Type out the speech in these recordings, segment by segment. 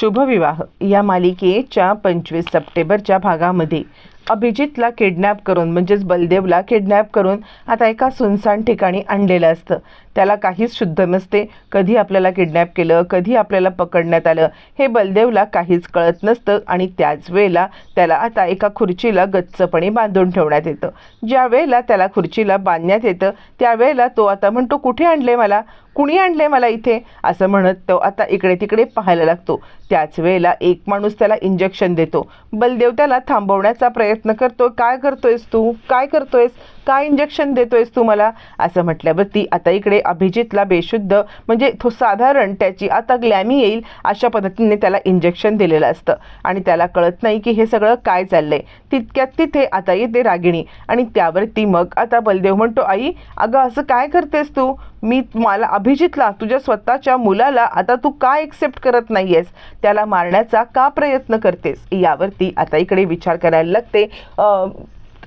शुभविवाह या मालिकेच्या पंचवीस सप्टेंबरच्या भागामध्ये. अभिजितला किडनॅप करून म्हणजेच बलदेवला किडनॅप करून आता एका सुनसान ठिकाणी आणलेलं असतं. त्याला काहीच शुद्ध नसते. कधी आपल्याला किडनॅप केलं कधी आपल्याला पकडण्यात आलं हे बलदेवला काहीच कळत नसतं आणि त्याच वेळेला त्याला आता एका खुर्चीला गच्चपणे बांधून ठेवण्यात येतं. ज्या वेळेला त्याला खुर्चीला बांधण्यात येतं त्यावेळेला तो आता म्हणतो कुठे आणले मला? कुणी आणले मला इथे? असं म्हणत तो आता इकडे तिकडे पाहायला लागतो. त्याच वेळेला एक माणूस त्याला इंजेक्शन देतो. बलदेव त्याला थांबवण्याचा प्रयत्न प्रयत्न करतो काय करतोयस तू? काय करतोयस? काय इंजेक्शन देतोयस तू मला? असं म्हटल्यावर ती आता इकडे अभिजितला बेशुद्ध म्हणजे तो साधारण त्याची आता ग्लॅमी येईल अशा पद्धतीने त्याला इंजेक्शन दिलेलं असतं. आणि त्याला कळत नाही की हे सगळं काय चाललंय. तितक्यात तिथे आता येते रागिणी. आणि त्यावरती मग आता बलदेव म्हणतो आई अगं असं काय करतेस तू? मी मला अभिजितला तुझ्या स्वतःच्या मुलाला आता तू का एक्सेप्ट करत नाहीयेस? त्याला मारण्याचा का प्रयत्न करतेस? यावरती आता इकडे विचार करायला लागते.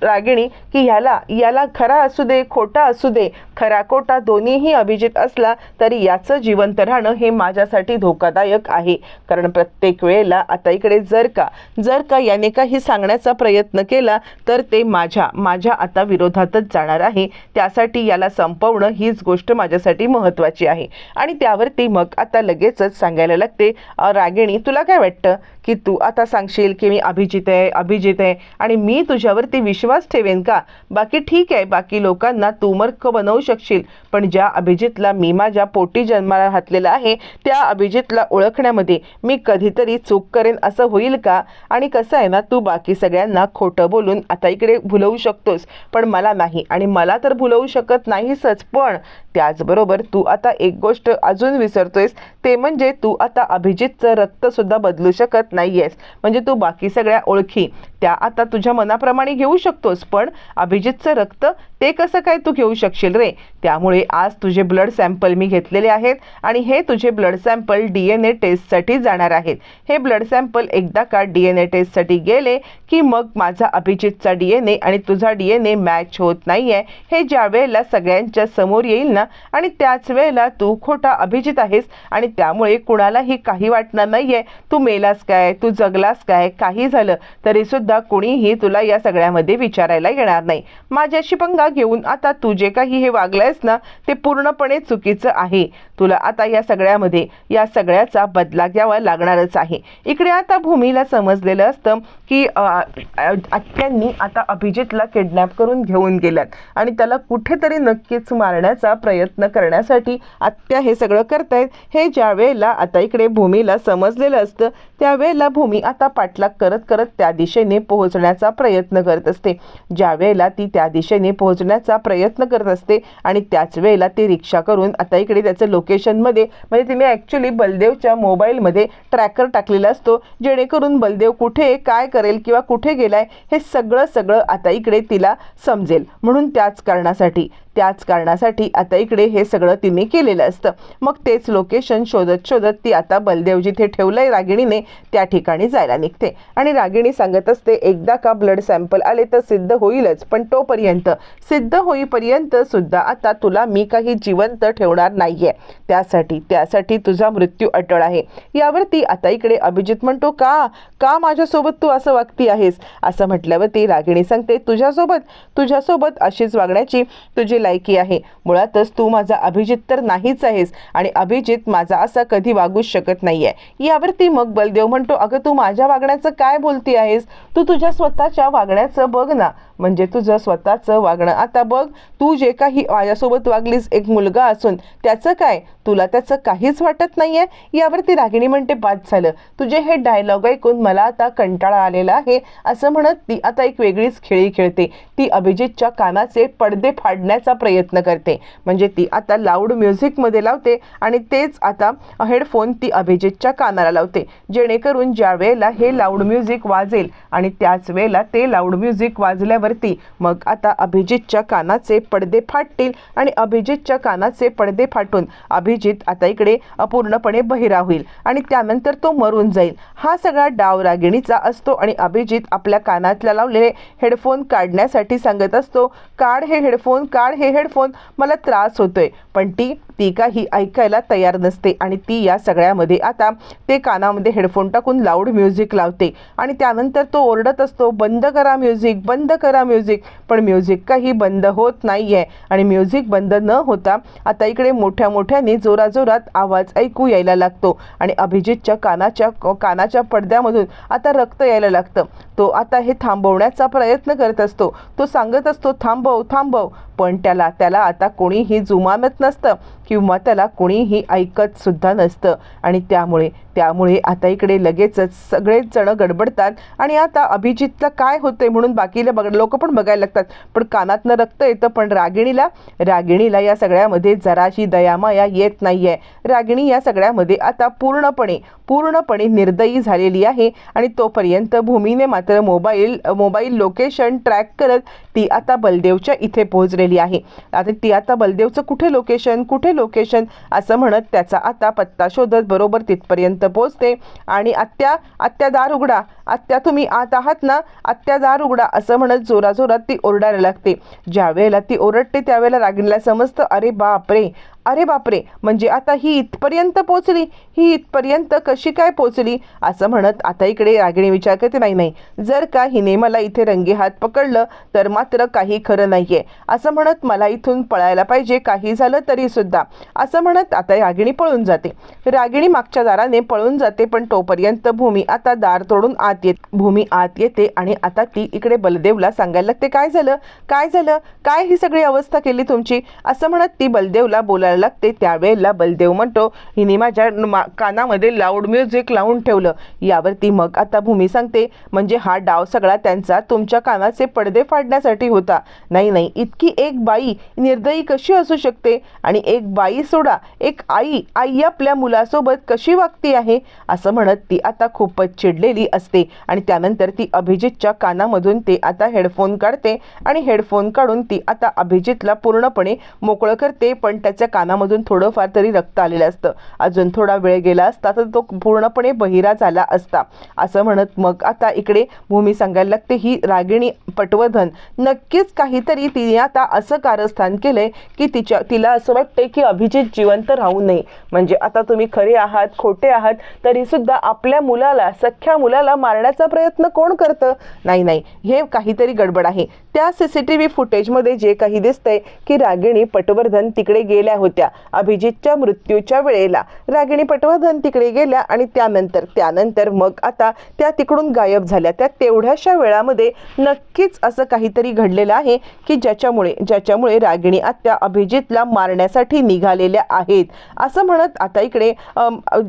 रागिणी की ह्याला याला खरा असू दे खोटा असू दे खरा खोटा दोन्हीही अभिजित असला तरी याचं जिवंत राहणं हे माझ्यासाठी धोकादायक आहे. कारण प्रत्येक वेळेला आता इकडे जर का जर का याने काही सांगण्याचा प्रयत्न केला तर ते माझ्या माझ्या आता विरोधातच जाणार आहे. त्यासाठी याला संपवणं हीच गोष्ट माझ्यासाठी महत्त्वाची आहे. आणि त्यावरती मग आता लगेचच सांगायला लागते रागिणी तुला काय वाटतं? की तू आता सांगशील की मी अभिजित आहे अभिजित आहे. आणि मी तुझ्यावरती विश्वास ठेवेन का? बाकी ठीक आहे बाकी लोकांना तू मूर्ख बनवू शकशील. पण ज्या अभिजितला मी माझ्या पोटी जन्माला घातलेला आहे त्या अभिजितला ओळखण्यामध्ये मी कधीतरी चूक करेन असं होईल का? आणि कसं आहे ना तू बाकी सगळ्यांना खोटं बोलून आता इकडे भुलवू शकतोस. पण मला नाही आणि मला तर भुलवू शकत नाहीसच. पण त्याचबरोबर तू आता एक गोष्ट अजून विसरतोयस. ते म्हणजे तू आता अभिजितचं रक्तसुद्धा बदलू शकत नाहीयेस म्हणजे तू बाकी सगळ्या ओळखी. त्या आता तुझ्या मनाप्रमाणे घेऊ शकतोस पण अभिजितचं रक्त ते कसं काय तू घेऊ शकशील रे? त्यामुळे आज तुझे ब्लड सॅम्पल मी घेतलेले आहेत आणि हे तुझे blood sample D N A टेस्टसाठी जाणार आहेत. हे ब्लड सॅम्पल एकदा का डी एन ए टेस्टसाठी गेले की मग माझा अभिजितचा डी एन ए आणि तुझा डी एन ए मॅच होत नाही आहे हे ज्या वेळेला सगळ्यांच्या समोर येईल ना आणि त्याच वेळेला तू खोटा अभिजित आहेस आणि त्यामुळे कुणालाही काही वाटणार नाही आहे तू मेलास काय? तू जगलास काय? काही झालं तरीसुद्धा कुणीही तुला या सगळ्यामध्ये विचारायला येणार नाही. माझ्याशी पंगा घेऊन आता तू जे काही हे वागलंयस ना ते पूर्णपणे चुकीचं आहे. तुला आता या सगळ्यामध्ये या सगळ्याचा बदला घ्यावा लागणारच आहे. इकडे आता भूमीला समजलेलं असतं की आत्यांनी आता अभिजितला किडनॅप करून घेऊन गेल्यात आणि त्याला कुठेतरी नक्कीच मारण्याचा प्रयत्न करण्यासाठी आत्या हे सगळं करतायत. हे ज्या वेळेला आता इकडे भूमीला समजलेलं असतं त्यावेळेला भूमी आता पाठलाग करत करत त्या दिशेने पोहोचण्याचा प्रयत्न करत असते. ज्या वेळेला ती त्या दिशेने पोहोचण्याचा प्रयत्न करत असते आणि त्याच वेळेला ती रिक्षा करून आता इकडे त्याचं लोकेशनमध्ये म्हणजे तिने ॲक्च्युली बलदेवच्या मोबाईलमध्ये ट्रॅकर टाकलेला असतो जेणेकरून बलदेव कुठे काय करेल किंवा कुठे गेलाय हे सगळं सगळं आता इकडे तिला समजेल. म्हणून त्याच कारणासाठी त्याच कारणासाठी आता इकडे हे सगळं तिने केलेलं असतं. मग तेच लोकेशन शोधत शोधत ती आता बलदेव जिथे ठेवलंय रागिणीने त्या ठिकाणी जायला निघते. आणि रागिणी सांगत असते एकदा का ब्लड सॅम्पल आले तर सिद्ध होईलच पण तोपर्यंत सिद्ध होईपर्यंत सुद्धा आता तुला मी काही जिवंत ठेवणार नाहीये. त्यासाठी त्यासाठी तुझा मृत्यू अटळ आहे. यावरती आता इकडे अभिजित म्हणतो का? का माझ्यासोबत तू असं वागती आहेस? असं म्हटल्यावर ती रागिणी सांगते तुझ्यासोबत तुझ्यासोबत अशीच वागण्याची तुझी लायकी आहे. मुळातच तू माझा अभिजित तर नाहीच आहेस आणि अभिजित माझा असा कधी वागूच शकत नाहीये. यावरती मग बलदेव म्हणतो अगं तू माझ्या वागण्याचं काय बोलती आहेस? तू तुझ्या स्वतःच्या वागण्याचं बघ ना. म्हणजे तुझं स्वतःचं वागणं? आता बघ तू जे काही माझ्यासोबत वागलीस एक मुलगा असून त्याचं काय? तुला त्याचं काहीच वाटत नाहीये? यावरती रागिणी म्हणते बाद झालं. तुझे हे डायलॉग ऐकून मला आता कंटाळा आलेला आहे. असं म्हणत ती आता एक वेगळीच खेळी खेळते. ती अभिजितच्या कानाचे पडदे फाडण्याचा प्रयत्न करते. म्हणजे ती आता लाऊड म्युझिकमध्ये लावते आणि तेच आता हेडफोन ती अभिजितच्या कानाला लावते. जेणेकरून ज्या वेळेला हे लाऊड म्युझिक वाजेल आणि त्याच वेळेला ते लाऊड म्युझिक वाजल्यावरती मग आता अभिजितच्या कानाचे पडदे फाटतील आणि अभिजितच्या कानाचे पडदे फाटून अभिजित आता इकडे अपूर्णपणे बहिरा होईल आणि त्यानंतर तो मरून जाईल. हा सगळा डाव रागिणीचा असतो आणि अभिजित आपल्या कानातल्या लावलेले हेडफोन काढण्यासाठी सांगत असतो काढ हे हेडफोन काढ हे हेडफोन मला त्रास होतोय. पण ती ती काही ऐकायला तयार नसते आणि ती या सगळ्यामध्ये आता ते कानामध्ये हेडफोन टाकून लाऊड म्युझिक लावते. आणि त्यानंतर तो ओरडत असतो बंद करा म्युझिक बंद करा म्युझिक पण म्युझिक काही बंद होत नाही आहे आणि म्युझिक बंद न होता आता इकडे मोठ्या मोठ्याने जोराजोरात आवाज ऐकू यायला लागतो. आणि अभिजितच्या कानाच्या कानाच्या पडद्यामधून आता रक्त यायला लागतं. तो आता हे थांबवण्याचा प्रयत्न करत असतो. तो सांगत असतो थांबव थांबव. पण त्याला त्याला आता कोणीही जुमानत नसतं. किंवा त्याला कोणीही ऐकत सुद्धा नसतं. आणि त्यामुळे त्यामुळे आता इकडे लगेचच सगळेच जण गडबडतात. आणि आता अभिजितला काय होते म्हणून बाकीला बघ लोक पण बघायला लागतात. पण कानातनं रक्त येतं पण रागिणीला रागिणीला या सगळ्यामध्ये जराशी दयामाया येत नाही आहे रागिणी या सगळ्यामध्ये आता पूर्णपणे पूर्णपणे निर्दयी झालेली आहे. आणि तोपर्यंत भूमीने मात्र मोबाईल मोबाईल लोकेशन ट्रॅक करत ती आता बलदेवच्या इथे पोहोचलेली आहे. आता ती आता बलदेवचं कुठे लोकेशन कुठे लोकेशन असं म्हणत त्याचा आता पत्ता शोधत बरोबर तिथपर्यंत पोहोचते. आणि आत्या आत्या दार उघडा. आत्या तुम्ही आत आहात ना? आत्या दार उघडा असं म्हणत जोराजोरात ती ओरडायला लागते. ज्या वेळेला ती ओरडते त्यावेळेला रागिणीला समजतं अरे बापरे! अरे बापरे म्हणजे आता ही इथपर्यंत पोचली? ही इथपर्यंत कशी काय पोचली? असं म्हणत आता इकडे रागिणी विचार करते नाही नाही जर का हिने मला इथे रंगे हात पकडलं तर मात्र काही खरं नाही आहे असं म्हणत मला इथून पळायला पाहिजे काही झालं तरी सुद्धा. असं म्हणत आता रागिणी पळून जाते. रागिणी मागच्या दाराने पळून जाते पण तोपर्यंत भूमी आता दार तोडून आत येत भूमी आत येते आणि आता ती इकडे बलदेवला सांगायला लागते काय झालं? काय झालं? काय ही सगळी अवस्था केली तुमची? असं म्हणत ती बलदेवला बोलायला लागते त्यावेळेला बलदेव म्हणतो हिने माझ्या मा- कानामध्ये लाऊड म्युझिक लावून ठेवलं. यावरती मग आता भूमी सांगते म्हणजे हा डाव सगळा त्यांचा तुमच्या कानाचे पडदे फाडण्यासाठी होता. नाही नाही इतकी एक बाई निर्दयी कशी असू शकते? आणि एक बाई सोडा एक आई आई आपल्या मुलासोबत कशी वागती आहे? असं म्हणत ती आता खूपच चिडलेली असते. आणि त्यानंतर ती अभिजितच्या कानामधून ते आता हेडफोन काढते आणि हेडफोन काढून ती आता अभिजितला पूर्णपणे मोकळं करते पण त्याच्या कानामधून थोडंफार तरी रक्त आलेलं असतं. अजून थोडा वेळ गेला असता तर तो पूर्णपणे बहिरा झाला असता. असं म्हणत मग आता इकडे भूमी सांगायला लागते ही रागिणी पटवर्धन. नक्कीच काहीतरी तिने आता असं कारस्थान केलंय की तिच्या तिला असं वाटते की अभिजित जिवंत राहू नये. म्हणजे आता तुम्ही खरे आहात खोटे आहात तरी सुद्धा आपल्या मुलाला सख्ख्या मुलाला मारण्याचा प्रयत्न कोण करतं? नाही नाही. हे काहीतरी गडबड आहे. त्या सी सी टी व्ही फुटेजमध्ये जे काही दिसतंय की रागिणी पटवर्धन तिकडे गेल्या होत्या. अभिजितच्या मृत्यूच्या वेळेला रागिणी पटवर्धन तिकडे गेल्या आणि त्यानंतर त्यानंतर मग आता त्या तिकडून गायब झाल्या. त्या तेवढ्याशा वेळामध्ये नक्कीच असं काहीतरी घडलेलं आहे की ज्याच्यामुळे ज्याच्यामुळे रागिणी आत्या अभिजितला मारण्यासाठी निघालेल्या आहेत. असं म्हणत आता इकडे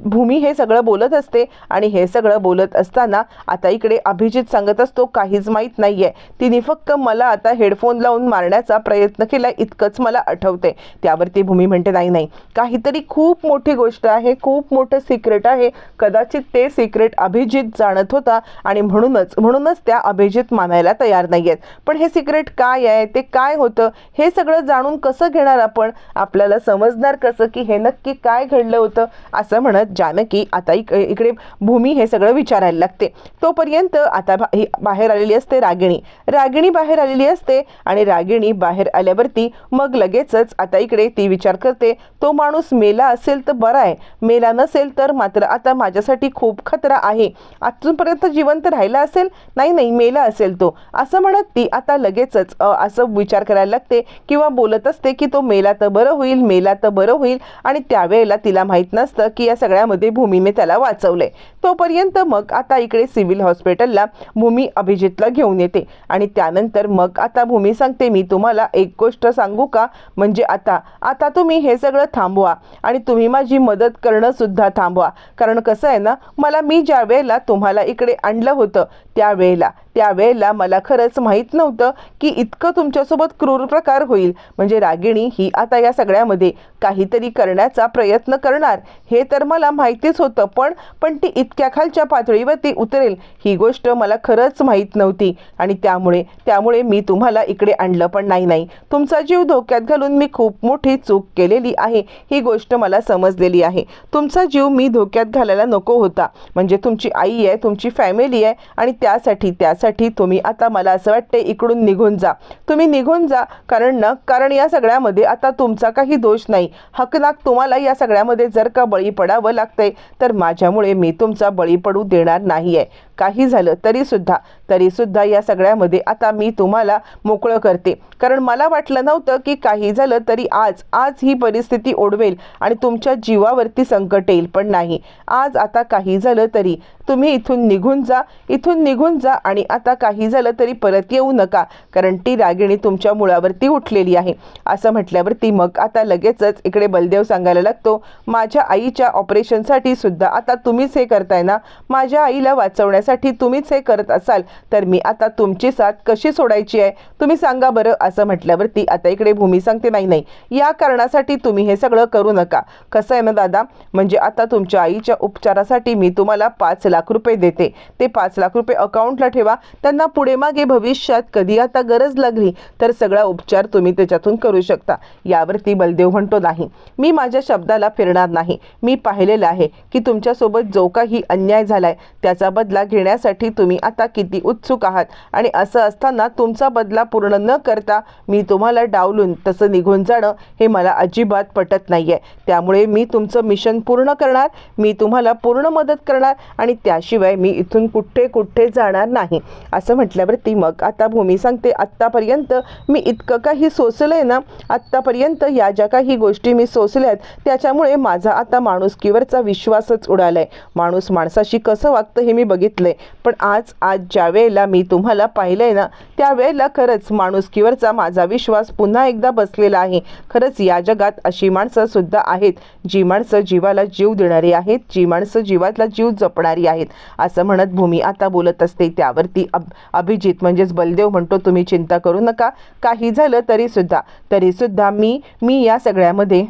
भूमी हे सगळं बोलत असते आणि हे सगळं बोलत असताना आता इकडे अभिजित सांगत असतो काहीच माहीत नाही आहे तिने फक्त मला आता हेडफोन लावून मारण्याचा प्रयत्न केला इतकंच मला आठवते त्यावरती भूमी म्हणते नाही नाही. काहीतरी खूप मोठी गोष्ट आहे खूप मोठं सिक्रेट आहे. कदाचित ते सिक्रेट अभिजित जाणत होता आणि म्हणूनच म्हणूनच त्या अभिजित मानायला तयार नाही आहेत पण हे सिक्रेट काय आहे ते काय होतं हे सगळं जाणून कसं घेणार आपण? आपल्याला समजणार कसं की हे नक्की काय घडलं होतं असं म्हणत जानकी आता इक इकडे भूमी हे सगळं विचारायला लागते. तोपर्यंत आता बा बाहेर आलेली असते रागिणी. रागिणी बाहेर आलेली असते आणि रागिणी बाहेर आल्यावरती मग लगेचच आता इकडे ती विचार करते. तो माणूस मेला असेल तर बरा आहे. मेला नसेल तर मात्र आता माझ्यासाठी खूप खतरा आहे. अजूनपर्यंत जिवंत राहिला असेल? नाही नाही मेला असेल तो. असं म्हणत ती आता लगेचच असं विचार करायला लागते किंवा बोलत असते की तो मेला तर बरं होईल मेला तर बरं होईल. आणि त्यावेळेला तिला माहीत नसतं की या सगळ्यामध्ये भूमीने त्याला वाचवलंय. तोपर्यंत मग आता इकडे सिव्हिल हॉस्पिटलला भूमी अभिजितला घेऊन येते. आणि त्यानंतर मग आता भूमी सांगते मी तुम्हाला एक गोष्ट सांगू का? म्हणजे आता आता तुम्ही तुम्ही हे सगळं थांबवा आणि तुम्ही माझी मदत करणं सुद्धा थांबवा. कारण कसं आहे ना मला मी ज्या वेळेला तुम्हाला इकडे आणलं होतं त्यावेळेला त्यावेळेला मला खरंच माहीत नव्हतं की इतकं तुमच्यासोबत क्रूर प्रकार होईल. म्हणजे रागिणी ही आता या सगळ्यामध्ये काहीतरी करण्याचा प्रयत्न करणार. हे तर मला माहितीच होतं पण पण ती इतक्या खालच्या पातळीवरती उतरेल ही गोष्ट मला खरंच माहीत नव्हती. आणि त्यामुळे त्यामुळे मी तुम्हाला इकडे आणलं पण नाही नाही. तुमचा जीव धोक्यात घालून मी खूप मोठी चूक केलेली आहे ही गोष्ट मला समजलेली आहे. तुमचा जीव मी धोक्यात घालायला नको होता. म्हणजे तुमची आई आहे तुमची फॅमिली आहे आणि त्यासाठी त्यासाठी त्यासाठी तुम्ही आता मला असं वाटते इकडून निघून जा. तुम्ही निघून जा कारण ना कारण या सगळ्यामध्ये आता तुमचा काही दोष नाही. हकनाक तुम्हाला या सगळ्यामध्ये जर का बळी पडावं लागतंय तर माझ्यामुळे मी तुमचा बळी पडू देणार नाही आहे काही झालं तरीसुद्धा तरीसुद्धा या सगळ्यामध्ये आता मी तुम्हाला मोकळं करते. कारण मला वाटलं नव्हतं की काही झालं तरी आज आज ही परिस्थिती ओढवेल आणि तुमच्या जीवावरती संकट येईल पण नाही. आज आता काही झालं तरी तुम्ही इथून निघून जा इथून निघून जा आणि आता काही झालं तरी परत येऊ नका कारण ती रागिणी तुमच्या मुळावरती उठलेली आहे. असं म्हटल्यावरती मग आता लगेचच इकडे बलदेव सांगायला लागतो माझ्या आईच्या ऑपरेशनसाठी सुद्धा आता तुम्हीच हे करताय ना? माझ्या आईला वाचवण्यासाठी तुम्हीच हे करत असाल तर मी आता तुमची साथ कशी सोडायची आहे? तुम्ही सांगा बरं असं म्हटल्यावरती आता इकडे भूमी सांगते नाही नाही या कारणासाठी तुम्ही हे सगळं करू नका. कसं आहे ना दादा म्हणजे आता तुमच्या आईच्या उपचारासाठी मी तुम्हाला पाच लाख रुपये देते. ते पाच लाख रुपये अकाउंटला ठेवा. त्यांना पुढे मागे भविष्यात कधी आता गरज लागली तर सगळा उपचार तुम्ही त्याच्यातून करू शकता. यावरती बलदेव म्हणतो नाही मी माझ्या शब्दाला फिरणार नाही. मी पाहिलेलं आहे की तुमच्यासोबत जो काही अन्याय झालाय त्याचा बदला घेण्यासाठी तुम्ही आता किती उत्सुक आहात? आणि असं असताना तुमचा बदला पूर्ण न करता मी तुम्हाला डावलून तसं निघून जाणं हे मला अजिबात पटत नाही आहे त्यामुळे मी तुमचं मिशन पूर्ण करणार मी तुम्हाला पूर्ण मदत करणार आणि त्याशिवाय मी इथून कुठे कुठे जाणार नाही. असं म्हटल्यावरती मग आता भूमी सांगते आत्तापर्यंत मी इतकं काही सोसलं आहे ना आत्तापर्यंत या ज्या काही गोष्टी मी सोसल्यात त्याच्यामुळे माझा आता माणुसकीवरचा विश्वासच उडाला आहे माणूस माणसाशी कसं वागतं हे मी बघितलं आहे पण आज आज ज्या वेळेला मी तुम्हाला पाहिलं आहे ना त्यावेळेला खरंच माणुसकीवरचा माझा विश्वास पुन्हा एकदा बसलेला आहे. खरंच या जगात अशी माणसं सुद्धा आहेत जी माणसं जीवाला जीव देणारी आहेत जी माणसं जीवातला जीव जपणारी आहेत. असं म्हणत भूमी आता बोलत असते त्यावरती अब अभिजित म्हणजेच बलदेव म्हणतो तुम्ही चिंता करू नका. काही झालं तरीसुद्धा तरीसुद्धा मी मी या सगळ्यामध्ये.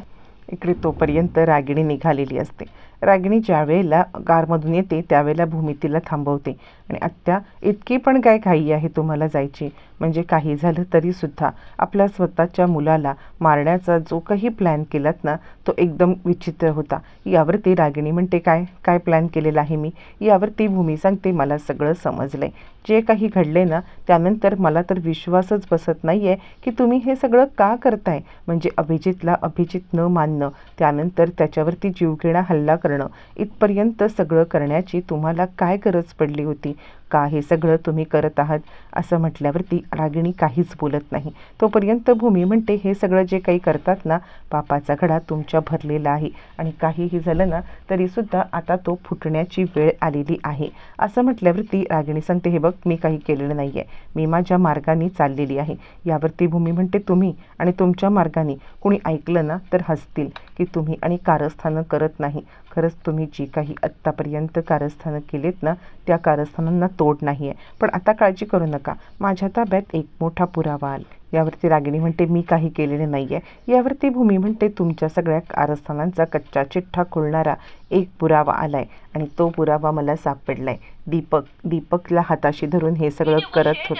इकडे तोपर्यंत रागिणी निघालेली असते. रागिणी ज्यावेळेला कारमधून येते त्यावेळेला भूमी तिला थांबवते. आणि आत्या इतकी पण काय घाई आहे तुम्हाला जायची? म्हणजे काही झालं तरीसुद्धा आपल्या स्वतःच्या मुलाला मारण्याचा जो काही प्लॅन केलात ना तो एकदम विचित्र होता. यावरती रागिणी म्हणते काय काय प्लॅन केलेला आहे मी? यावरती भूमी सांगते मला सगळं समजलं आहे जे काही घडले ना त्यानंतर मला तर विश्वासच बसत नाही आहे की तुम्ही हे सगळं का करताय? म्हणजे अभिजितला अभिजित न मानणं त्यानंतर त्याच्यावरती जीवघेणा हल्ला करणं इथपर्यंत सगळं करण्याची तुम्हाला काय गरज पडली होती? का हे सगळं तुम्ही करत आहात असं म्हटल्यावरती रागिणी काहीच बोलत नाही. तोपर्यंत भूमी म्हणते हे सगळं जे काही करतात ना पापाचा घडा तुमच्या भरलेला आहे. आणि काहीही झालं ना तरीसुद्धा आता तो फुटण्याची वेळ आलेली आहे. असं म्हटल्यावरती रागिणी सांगते हे बघ मी काही केलेलं नाही आहे मी माझ्या मार्गाने चाललेली आहे. यावरती भूमी म्हणते तुम्ही आणि तुमच्या मार्गाने कुणी ऐकलं ना तर हसतील की तुम्ही आणि कारस्थानं करत नाही. खरंच तुम्ही जी काही आत्तापर्यंत कारस्थानं केलेत ना त्या कारस्थानांना तोड नाही आहे पण आता काळजी करू नका. माझ्या ताब्यात एक मोठा पुरावा आला. यावरती रागिणी म्हणते मी काही केलेले नाही आहे यावरती भूमी म्हणते तुमच्या सगळ्या कारस्थानांचा कच्चा चिठ्ठा खोलणारा एक पुरावा आलाय आणि तो पुरावा मला सापडलाय दीपक दीपकला हाताशी धरून हे सगळं करत होत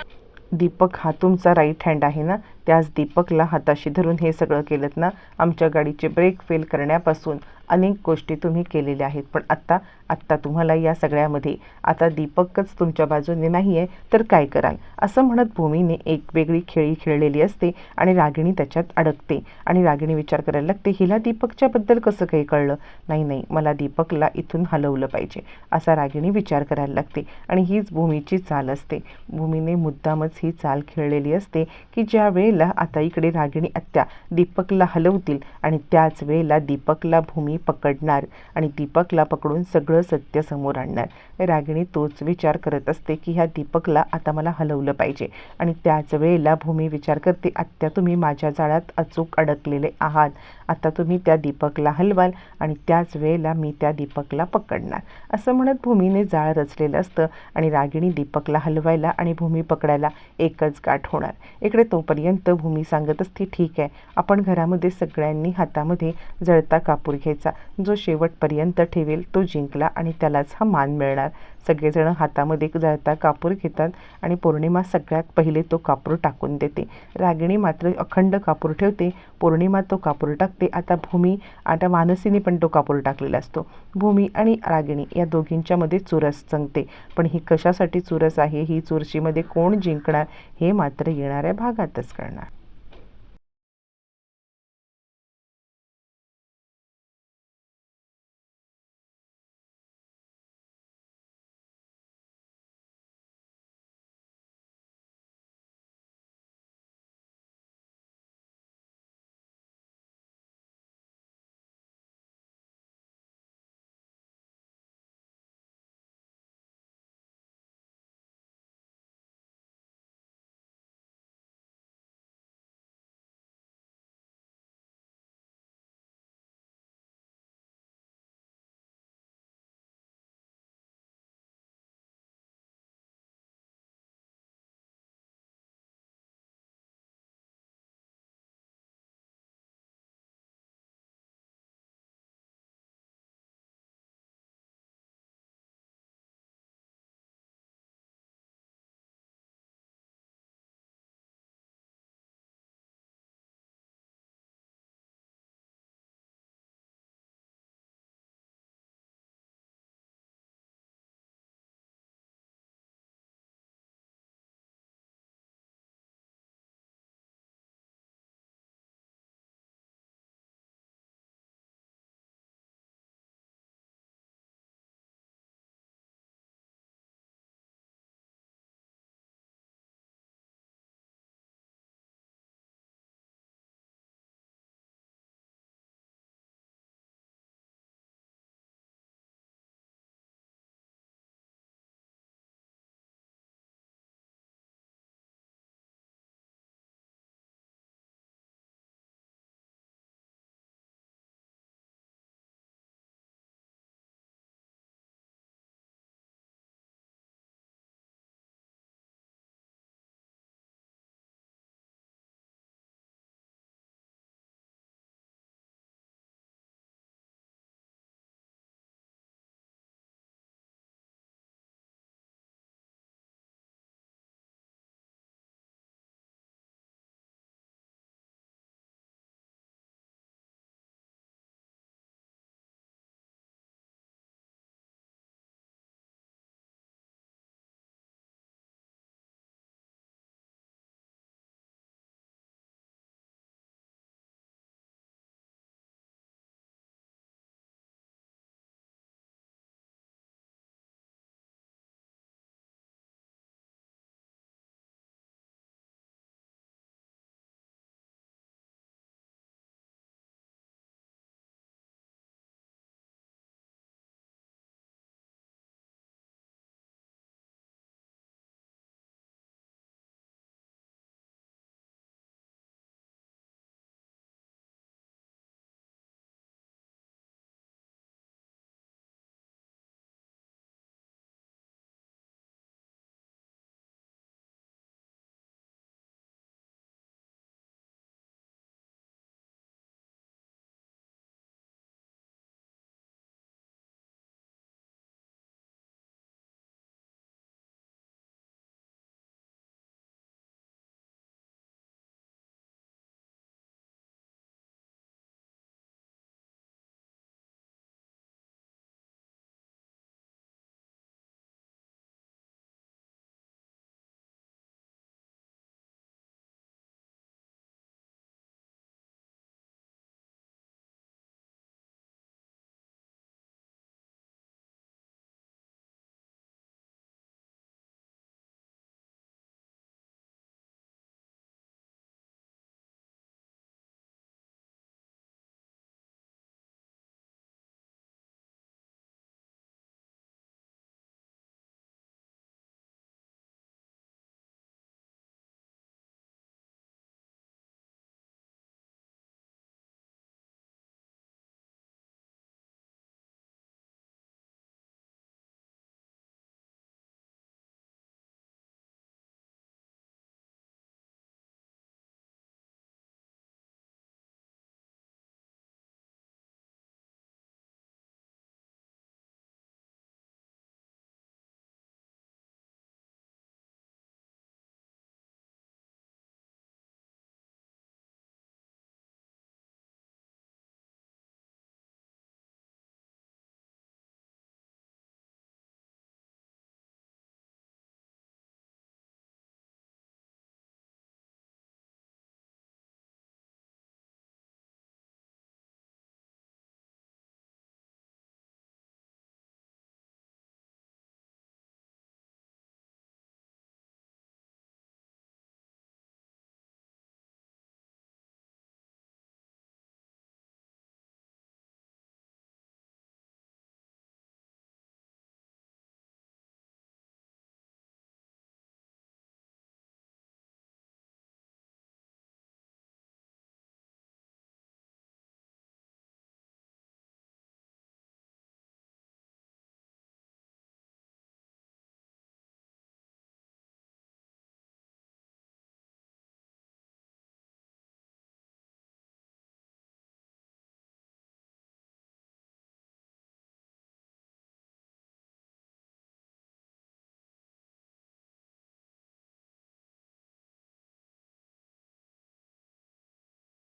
दीपक हा तुमचा राईट हँड आहे ना? त्याच दीपकला हाताशी धरून हे सगळं केलं ना आमच्या गाडीचे ब्रेक फेल करण्यापासून अनेक गोष्टी तुम्ही केलेल्या आहेत. पण आत्ता आत्ता तुम्हाला या सगळ्यामध्ये आता दीपकच तुमच्या बाजूने नाही आहे तर काय कराल? असं म्हणत भूमीने एक वेगळी खेळी खेळलेली असते आणि रागिणी त्याच्यात अडकते. आणि रागिणी विचार करायला लागते हिला दीपकच्याबद्दल कसं काही कळलं? नाही नाही मला दीपकला इथून हलवलं पाहिजे. असा रागिणी विचार करायला लागते आणि हीच भूमीची चाल असते. भूमीने मुद्दामच ही चाल खेळलेली असते की ज्यावेळेस वेळेला आता इकडे रागिणी आत्या दीपकला हलवतील आणि त्याच वेळेला दीपकला भूमी पकडणार आणि दीपकला पकडून सगळं सत्य समोर आणणार. रागिणी तोच विचार करत असते की ह्या दीपकला आता मला हलवलं पाहिजे आणि त्याच वेळेला भूमी विचार करते आत्या तुम्ही माझ्या जाळ्यात अचूक अडकलेले आहात. आता तुम्ही त्या दीपकला हलवाल आणि त्याच वेळेला मी त्या दीपकला पकडणार. असं म्हणत भूमीने जाळ रचलेलं असतं आणि रागिणी दीपकला हलवायला आणि भूमी पकडायला एकच गाठ होणार. इकडे तोपर्यंत तोपर्यंत भूमी सांगत असते ठीक आहे. आपण घरामध्ये सगळ्यांनी हातामध्ये जळता कापूर घ्यायचा. जो शेवटपर्यंत ठेवेल तो जिंकला आणि त्यालाच हा मान मिळणार. सगळेजण हातामध्ये जळता कापूर घेतात आणि पौर्णिमा सगळ्यात पहिले तो कापूर टाकून देते. रागिणी मात्र अखंड कापूर ठेवते. पौर्णिमा तो कापूर टाकते. आता भूमी आता मानसीने पण तो कापूर टाकलेला असतो. भूमी आणि रागिणी या दोघींच्यामध्ये चुरस चंगते पण ही कशासाठी चुरस आहे? ही चुरशीमध्ये कोण जिंकणार? हे मात्र येणाऱ्या भागातच कळणार.